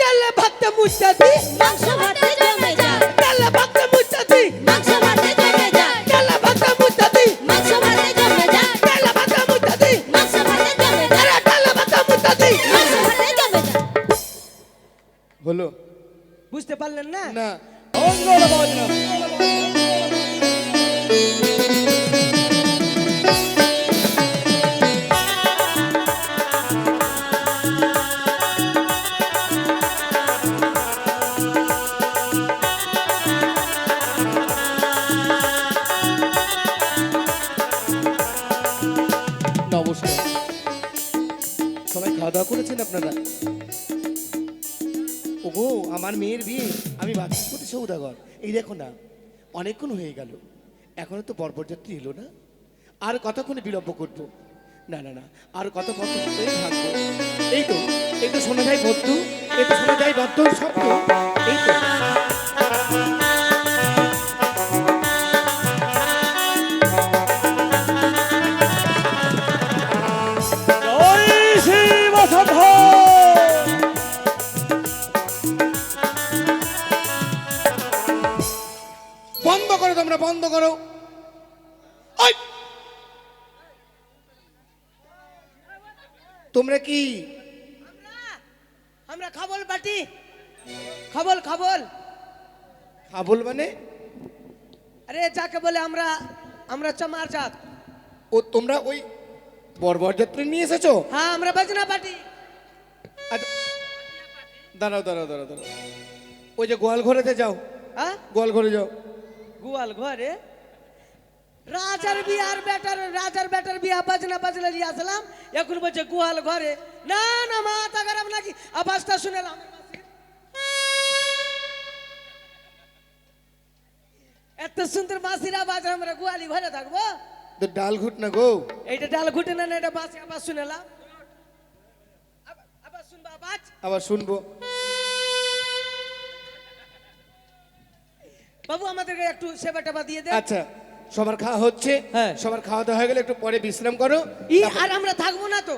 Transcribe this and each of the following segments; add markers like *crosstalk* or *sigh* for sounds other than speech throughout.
ডালে ভাতে মাংস ভাতে জমে যায়। ডালে ভাতে মুচাতি মাংস ভাতে জমে যায়। ডালে ভাতে মুচাতি মাংস ভাতে জমে যায়। ভাতে মুচাতি মাংস ভাতে জমে যায়। মাংস ভাতে জমে যায়। হলো বুঝতে পারলেন না? না। বাজনা সৌদাগর এই দেখো না, অনেকক্ষণ হয়ে গেল। এখনও তো বরবরযাত্রী এলো না। আর কতক্ষণে বিলম্ব করব? না না না, আর কত কত এই তো এই তো শোনা যায় বদ্ধ এই তো শোনা যায় বদ্ধ শব্দ এই তো। করো তোমরা বন্ধ করো। তোমরা কি? আমরা খাবল পাটি খাবল খাবল। খাবল মানে? আরে যাকে বলে আমরা আমরা চামার জাত। ও তোমরা ওই বরবরযাত্রী নিয়ে এসেছ? হ্যাঁ আমরা বাজনা পাটি আচ্ছা দাঁড়াও দাঁড়াও দাঁড়াও দাঁড়াও। ওই যে গোয়াল ঘরেতে যাও। হ্যাঁ? গোয়াল ঘরে যাও। গোয়াল ঘরে। রাজার বিয়ার বেটার রাজার বেটার বিয়া বাজনা বাজনা নিয়ে আসলাম। এখন বলছে গোয়াল ঘরে। না না মাথা খারাপ নাকি? আওয়াজটা শুনেলাম। এত সুন্দর মাসির আওয়াজ আমরা গোয়ালি ঘরে থাকব। তো ডাল ঘুট না গো? এইটা ডাল ঘুটে না এটা বাসি আবার শুনেলাম। আবার- শুনবা আওয়াজ? আবার শুনব। বাবু আমাদেরকে একটু সেবা টেবা দিয়ে দে। আচ্ছা সবার খাওয়া হচ্ছে। হ্যাঁ। সবার খাওয়া দাওয়া হয়ে গেলে একটু পরে বিশ্রাম করো। ই আর আমরা থাকব না তো।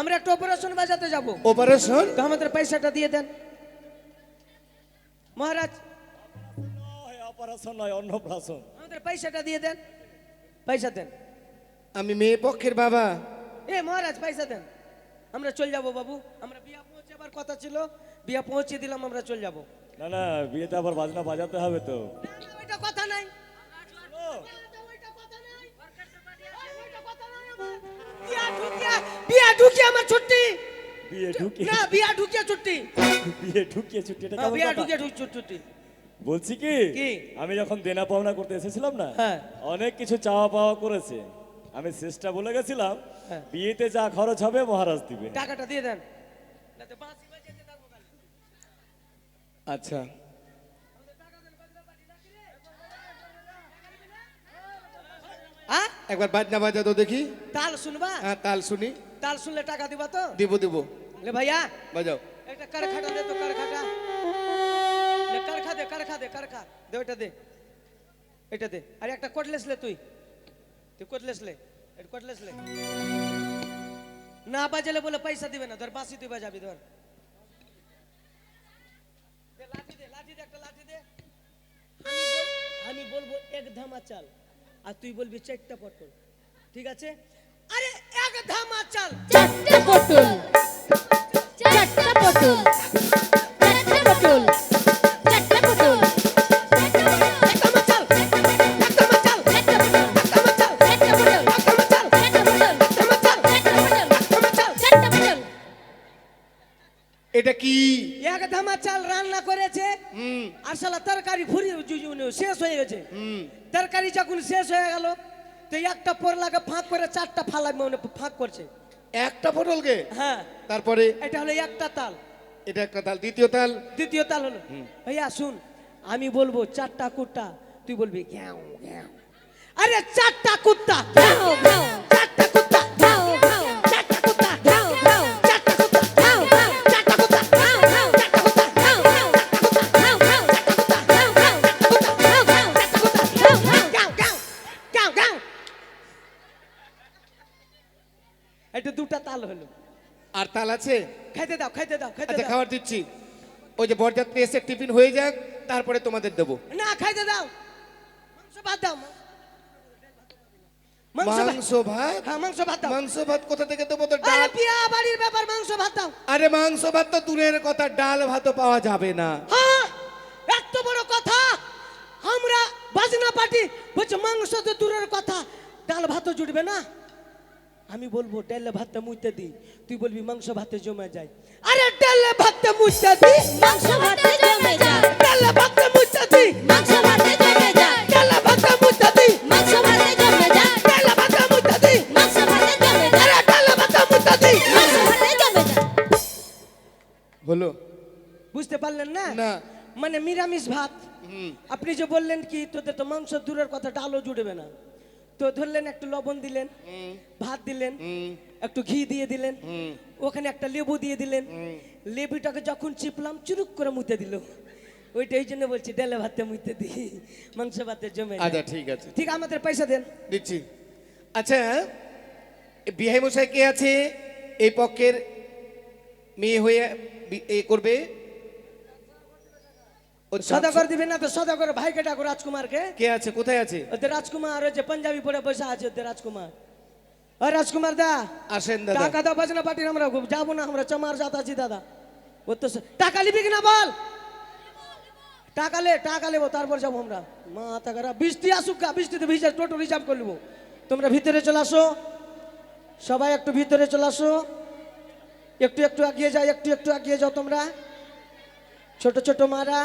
আমরা একটা অপারেশন বাজাতে যাব। অপারেশন তো আমাদের পয়সাটা দিয়ে দেন। মহারাজ। অপারেশন নয় অন্নপ্রাশন আমাদের পয়সাটা দিয়ে দেন। পয়সা দেন। আমি মেয়ে পক্ষের বাবা। এ মহারাজ পয়সা দেন। আমরা চল যাব বাবু। আমরা বিয়া পৌঁছে আবার কথা ছিল বিয়া পৌঁছে দিলাম আমরা চল যাব। না না বিয়েতে আবার বাজনা বাজাতে হবে তো। ওইটা কথা নাই। বিয়া ঢুকিয়া আমার ছুটি। বিয়ে ঢুকিয়ে? না বিয়া ঢুকিয়া ছুটি। বিয়ে ঢুকিয়ে ছুটি এটা কেমন বিয়া কথা? ছুটি বলছি কি? কি? আমি যখন দেনা পাওনা করতে এসেছিলাম না হ্যাঁ। অনেক কিছু চাওয়া পাওয়া করেছে। আমি শেষটা বলে গেছিলাম হ্যাঁ। বিয়েতে যা খরচ হবে মহারাজ দিবে টাকাটা দিয়ে দেন। আচ্ছা। একবার বাজনা বাজা তো দেখি। তাল শুনবা? হ্যাঁ তাল শুনি। তাল শুনলে টাকা দিবা তো? দিব দিব। লে ভাইয়া বাজাও। একটা কারখাটা দে তো কারখাটা। লে কারখা দে কারখা দে কারখা। দে ওইটা দে। এটা দে। আর একটা কটলেস লে তুই। তুই কটলেস লে। এটা কটলেস লে। না বাজালে বলে পয়সা দিবে না ধর বাঁশি তুই বাজাবি ধর। আমি বলব এক ধামা চাল আর তুই বলবি চারটা পটল। ঠিক আছে? আরে এক ধামা চাল। চারটা পটল। চারটা পটল। চারটা পটল। এটা কি? এক ধামা চাল রান্না করেছে হুম। আর শালা তরকারি ফুরি জু- জু- শেষ হয়ে গেছে। হুম। তরকারি যখন শেষ হয়ে গেল তো একটা পরলাকে ফাঁক করে চারটা ফালা মানে ফাঁক করছে। একটা পটলকে? হ্যাঁ। তারপরে? এটা হলো একটা তাল। এটা একটা তাল দ্বিতীয় তাল? দ্বিতীয় তাল হলো। ভাইয়া শুন আমি বলব চারটা কুত্তা তুই বলবি ঘ্যাও ঘ্যাও। আরে চারটা কুত্তা আছে? খাইতে দাও খাইতে দাও খাইতে আচ্ছা দাও। খাবার দিচ্ছি। ওই যে বরযাত্রী এসে টিফিন হয়ে যাক তারপরে তোমাদের দেবো। না খাইতে দাও। মাংস ভাত দাও। মাংস ভাত মাংস ভাত? হ্যাঁ মাংস ভাত দাও। মাংস ভাত কোথা থেকে দেবো তো আরে ডাল বিয়া বাড়ির ব্যাপার মাংস ভাত দাও। আরে মাংস ভাত তো দূরের কথা ডাল ভাতও পাওয়া যাবে না। হ্যাঁ এত বড় কথা। আমরা বাজনা পার্টি বলছে মাংস তো দূরের কথা। ডাল ভাতও জুটবে না। আমি বলব ডালে ভাতটা মুইতে দি। তুই বলবি মাংস ভাতে জমে যায়। আরে ডালে ভাতটা মুইতে দি? মাংস ভাতে জমে যায়। ডালে ভাতটা মুইতে দি? মাংস ভাতে জমে যায়। ডালে ভাতটা মুইতে দি? মাংস ভাতে জমে যায়। ডালে ভাতটা মুইতে দি? মাংস ভাতে জমে যায়। আরে ডালে ভাতটা মুইতে দি? মাংস ভাতে জমে যায়। হলো বুঝতে পারলেন না? না। মানে নিরামিষ ভাত। হুম। আপনি যে বললেন কি তোদের তো মাংস দূরের কথা ডালও জুড়বে না। তো ধরলেন একটু লবণ দিলেন ভাত দিলেন একটু ঘি দিয়ে দিলেন ওখানে একটা লেবু দিয়ে দিলেন। লেবুটাকে যখন চিপলাম চুরুক করে মুতে দিল। ওইটা এই জন্য বলছি ডেলে ভাতে মুতে দিই মাংস ভাতে জমে আচ্ছা ঠিক আছে। ঠিক আমাদের পয়সা দেন। দিচ্ছি। আচ্ছা বিহাই মশাই কে আছে? এই পক্ষের মেয়ে হয়ে এ করবে? সদাগর দিবেন না তো সদাগর ভাইকে ডাকো রাজকুমারকে? কে আছে কোথায় আছে? ওদের রাজকুমার যে পাঞ্জাবি পরে বসে আছে ওদের রাজকুমার। ওই রাজকুমার দা আসেন দাদা। টাকা দাও বাজনা পার্টির আমরা যাব না আমরা চমার আছি দাদা। ও তো টাকা নিবি কিনা বল? টাকা লে টাকা নেব তারপর যাব আমরা। মা টাকারা বৃষ্টি আসুক গা বৃষ্টিতে ভিজে টোটো রিজার্ভ করে নেব। তোমরা ভিতরে চলে আসো। সবাই একটু ভিতরে চলে আসো। একটু একটু এগিয়ে যাও একটু একটু এগিয়ে যাও তোমরা। ছোট ছোট মারা।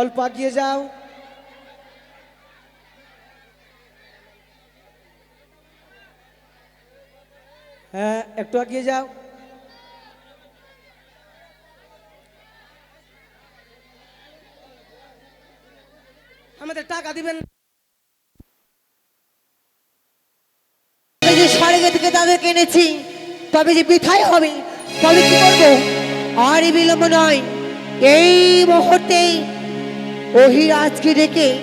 অল্প এগিয়ে যাও। হ্যাঁ একটু এগিয়ে যাও। আমাদের টাকা দিবেন। সারেগে থেকে তাদেরকে এনেছি তবে যে বৃথাই হবে, তবে কি করব? আর বিলম্ব নয়। এই মুহূর্তে অহিরাজকে ডেকে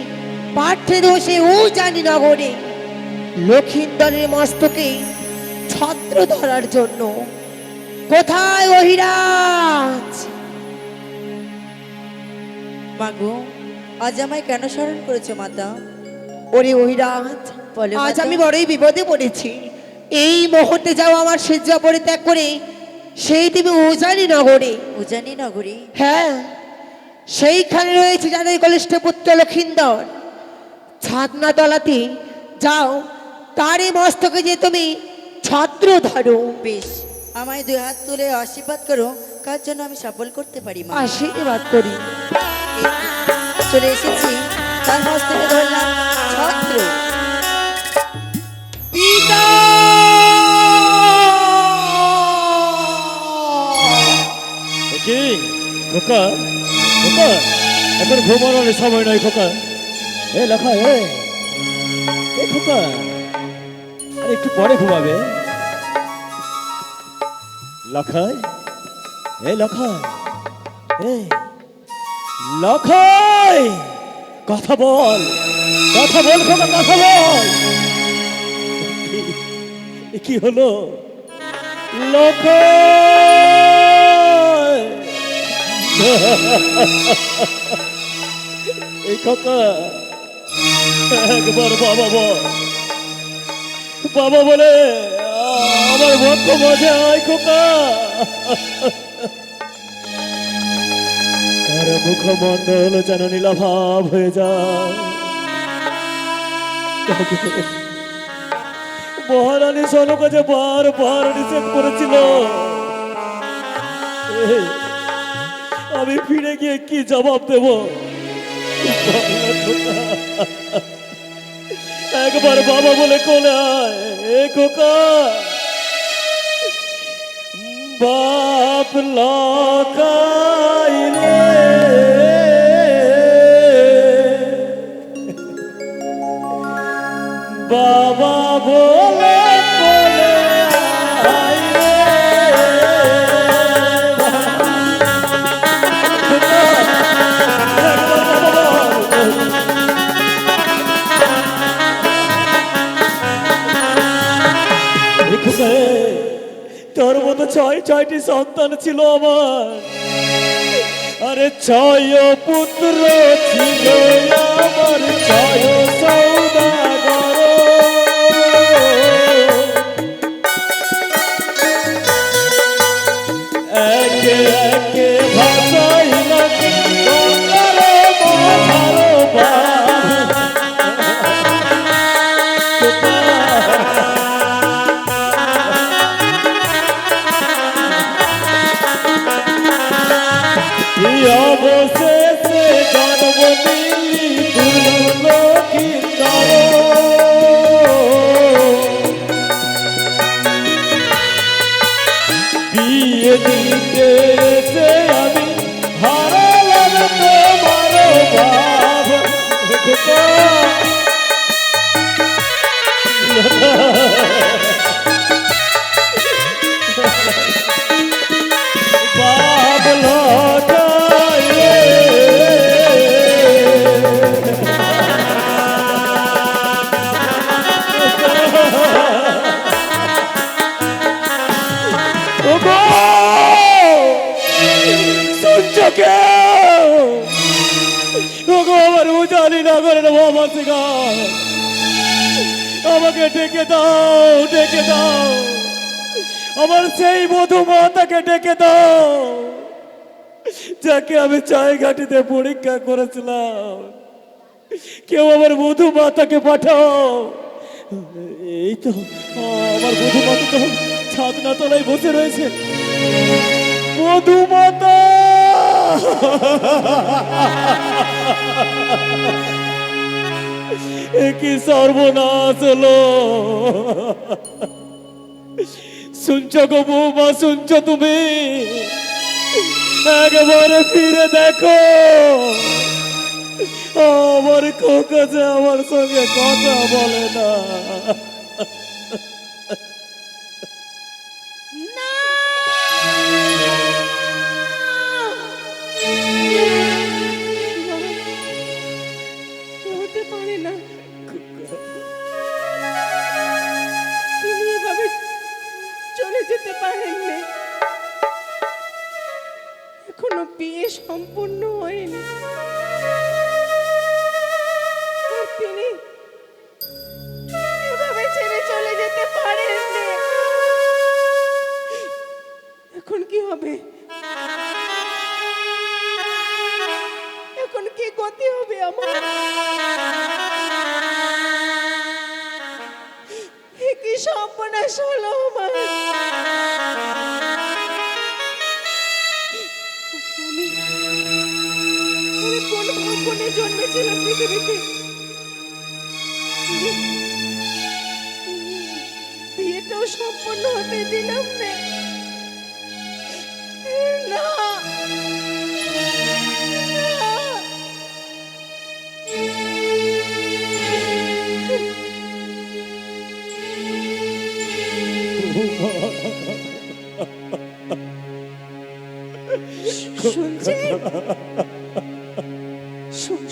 পাঠ্যে দোষে ও জানি নগরে লক্ষিন্দরের মস্তকে ছত্র ধরার জন্য। কোথায় অহিরাজ? মাগো আজ আমায় কেন স্মরণ করেছ মাতা? ওরে অহিরাজ বলো আজ আমি বড়ই বিপদে পড়েছি। এই মুহূর্তে যাও আমার সেজ্জা পরিত্যাগ করে সেই দেবে উজানি নগরে। উজানি নগরী? হ্যাঁ। সেইখানে রয়েছে যাদের কনিষ্ঠ পুত্র লক্ষিন্দর। ছাদনা তলাতে যাও তারই মস্তকে যে তুমি ছত্র ধরো। বেশ আমায় দুই হাত তুলে আশীর্বাদ করো কার জন্য আমি সফল করতে পারি মা? আশীর্বাদ করি। চলে এসেছি তার হস্তকে ধরলাম ছত্র। পিতা! কি? খোকা খোকা, এখন ঘুমানোর সময় নয় খোকা। এ লেখা, এ খোকা, আরে একটু পরে ঘুমাবে। লখাই এ লখাই এ, লখাই, কথা বল কথা বল খোকা, কথা বল। কি- হলো? লখাই *laughs* এই খোকা একবার বাবা বল। বাবা বলে, আমার বক্ষ মাঝে আয় খোকা। তার মুখমণ্ডল যেন নীলাভাব হয়ে যায়। মহারানী সনকা যে বার বার নিষেধ করেছিল। আমি ফিরে গিয়ে কি জবাব দেব? একবার বাবা বলে কোলে বাপ লকাই বাবা বলে ছয় ছয় ছয়টি সন্তান ছিল আমার। আরে ছয় পুত্র ছিল আমার, ছয় সৌদাগর। একে একে বিয়ে দিতে আমি হারালাম তোমার ভাব নগরের আমাকে ডেকে দাও ডেকে দাও। আমার সেই বধু মাতাকে ডেকে দাও, যাকে আমি চায় ঘাটিতে পরীক্ষা করেছিলাম। কেউ আমার বধু মাতাকে পাঠাও। এই তো, আমার বধু মাতা তো ছাদনা তলায় বসে রয়েছে। বধু মাতা! কি সর্বনাশ হলো শুনছ গো বৌমা, শুনছ তুমি? একবারে ফিরে দেখো। আমার খোকা যে আমার সঙ্গে কথা বলে না। হতে বিয়ে সম্পূর্ণ হয়নি।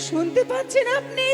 শুনতে পাচ্ছেন আপনি?